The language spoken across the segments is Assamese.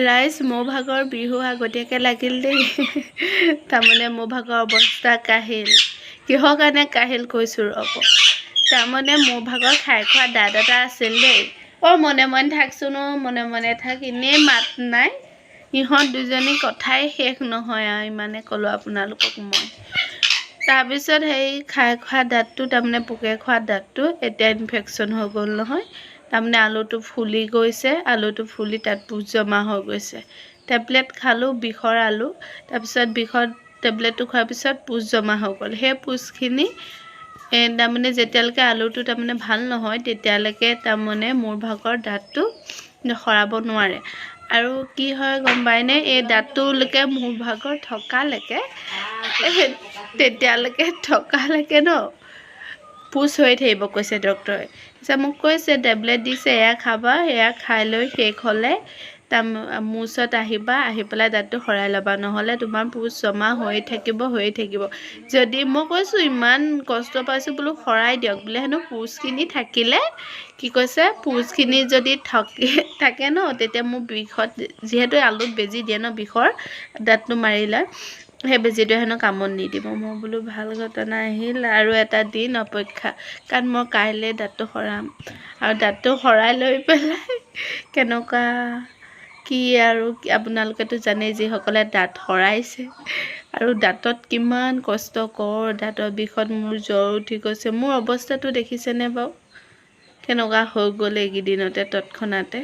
ৰাইজ মোৰ ভাগৰ বিহু আগতীয়াকৈ লাগিল দেই। তাৰমানে মোৰ ভাগৰ অৱস্থা কাহিল। কিহৰ কাৰণে কাহিল কৈছোঁ ৰ'ব। তাৰমানে মোৰ ভাগৰ খাই খোৱা দাঁত এটা আছিল দেই। অ' মনে মনে থাকচোন অ' মনে মনে থাক এনেই মাত নাই। ইহঁত দুজনী কথাই শেষ নহয় আৰু ইমানে ক'লোঁ আপোনালোকক মই। তাৰপিছত সেই খাই খোৱা দাঁতটো তাৰমানে পোকে খোৱা দাঁতটো এতিয়া ইনফেকশ্যন হৈ গ'ল নহয়। তাৰমানে আলুটো ফুলি গৈছে আলুটো ফুলি তাত পুজ জমা হৈ গৈছে। টেবলেট খালোঁ বিষৰ আলু তাৰপিছত বিষৰ টেবলেটটো খোৱাৰ পিছত পুজ জমা হৈ গ'ল। সেই পুজখিনি তাৰমানে যেতিয়ালৈকে আলুটো তাৰমানে ভাল নহয় তেতিয়ালৈকে তাৰমানে মোৰ ভাগৰ দাঁতটো সৰাব নোৱাৰে। আৰু কি হয় গম পায়নে এই দাঁতটোলৈকে মোৰ ভাগৰ থকালৈকে তেতিয়ালৈকে থকালৈকে ন পুচ হৈ থাকিব কৈছে ডক্তৰে পিছে মোক কৈছে টেবলেট দিছে এয়া খাবা এয়া খাই লৈ শেষ হ'লে মোৰ ওচৰত আহিবা আহি পেলাই দাঁতটো সৰাই ল'বা। নহ'লে তোমাৰ পুচ জমা হৈ থাকিব হৈয়ে থাকিব। যদি মই কৈছোঁ ইমান কষ্ট পাইছোঁ বোলো সৰাই দিয়ক বোলে হেনো পুচখিনি থাকিলে কি কৈছে? পুচখিনি যদি থকি থাকে ন তেতিয়া মোৰ বিষত যিহেতু আলুত বেজি দিয়ে ন বিষৰ দাঁতটো মাৰি লয় সেই বেজীটোৱে হেনো কামত নিদিব। মই বোলো ভাল ঘটনা আহিল আৰু এটা দিন অপেক্ষা কাৰণ মই কাইলৈ দাঁতটো সৰাম আৰু দাঁতটো সৰাই লৈ পেলাই কেনেকুৱা কি আৰু আপোনালোকেতো জানেই যিসকলে দাঁত সৰাইছে। আৰু দাঁতত কিমান কষ্টকৰ দাঁতৰ বিষত মোৰ জ্বৰ উঠি গৈছে মোৰ অৱস্থাটো দেখিছেনে বাৰু? কেনেকুৱা হৈ গ'ল এইকেইদিনতে তৎক্ষণাতে।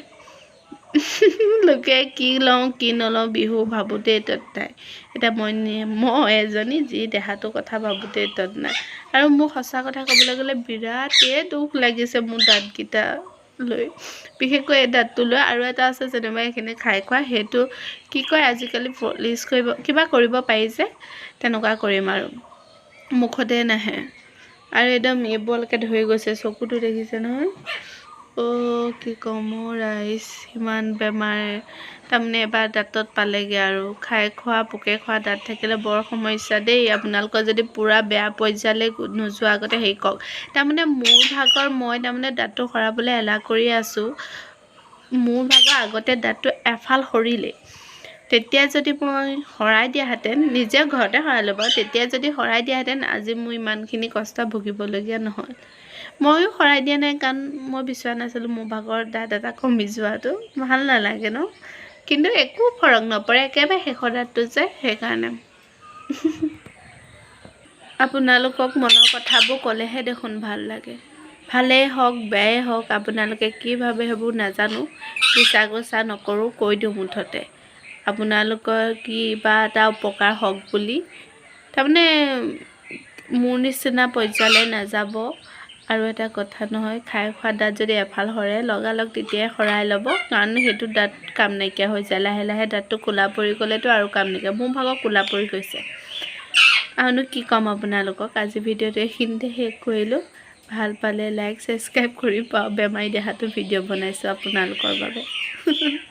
লোকে কি লওঁ কি নলওঁ বিহু ভাবোঁতেই তত নাই। এতিয়া মই মই এজনী যি দেহাটোৰ কথা ভাবোঁতেই তত নাই। আৰু মোক সঁচা কথা ক'বলৈ গ'লে বিৰাটেই দুখ লাগিছে মোৰ দাঁতকেইটা। লৈ। বিশেষকৈ এই দাঁতটো লৈ আৰু এটা আছে যেনিবা এইখিনি খাই খোৱা সেইটো কি কয় আজিকালি পলিচ কৰিব কিবা কৰিব পাৰি যে তেনেকুৱা কৰিম আৰু। মুখতে নাহে। আৰু একদম এইবোৰলৈকে ধৰি গৈছে চকুটো দেখিছে নহয়। কি ক'ম অ' ৰাইজ ইমান বেমাৰ। তাৰমানে এবাৰ দাঁতত পালেগৈ আৰু। খাই খোৱা পোকে খোৱা দাঁত থাকিলে বৰ সমস্যা দেই। আপোনালোকৰ যদি পূৰা বেয়া পৰ্যায়লৈ নোযোৱা আগতে হেৰি কৰক তাৰমানে মোৰ ভাগৰ মই তাৰমানে দাঁতটো সৰাবলৈ এলাহ কৰি আছোঁ। মোৰ ভাগৰ আগতে দাঁতটো এফাল সৰিলে। তেতিয়া যদি মই শৰাই দিয়াহেঁতেন নিজে ঘৰতে সৰাই ল'ব তেতিয়া যদি শৰাই দিয়াহেঁতেন আজি মোৰ ইমানখিনি কষ্ট ভুগিবলগীয়া নহয় ময়ো শৰাই দিয়া নাই কাৰণ মই বিচৰা নাছিলোঁ মোৰ ভাগৰ দাঁত এটা কমি যোৱাটো ভাল নালাগে ন। কিন্তু একো ফৰক নপৰে একেবাৰে শেষৰ দাঁতটো যে সেইকাৰণে। আপোনালোকক মনৰ কথাবোৰ ক'লেহে দেখোন ভাল লাগে। ভালেই হওক বেয়াই হওক আপোনালোকে কি ভাবে সেইবোৰ নাজানো বিচাৰ গোচা নকৰোঁ কৈ দিওঁ মুঠতে। আপোনালোকৰ কিবা এটা উপকাৰ হওক বুলি। তাৰমানে মোৰ নিচিনা পৰ্যায়লৈ নাযাব। আৰু এটা কথা নহয় খাই খোৱা দাঁত যদি এফাল সৰে লগালগ তেতিয়াই সৰাই ল'ব। কাৰণ সেইটো দাঁত কাম নাইকিয়া হৈ যায়। লাহে লাহে দাঁতটো ক'লা পৰি গ'লেতো আৰু কাম নাইকিয়া। মোৰ ভাগৰ ক'লা পৰি গৈছে। আৰুনো কি ক'ম আপোনালোকক? আজি ভিডিঅ'টো এইখিনিতে শেষ কৰিলোঁ। ভাল পালে লাইক ছাবস্ক্ৰাইব কৰি পাওঁ। বেমাৰী দেহাটো ভিডিঅ' বনাইছোঁ আপোনালোকৰ বাবে।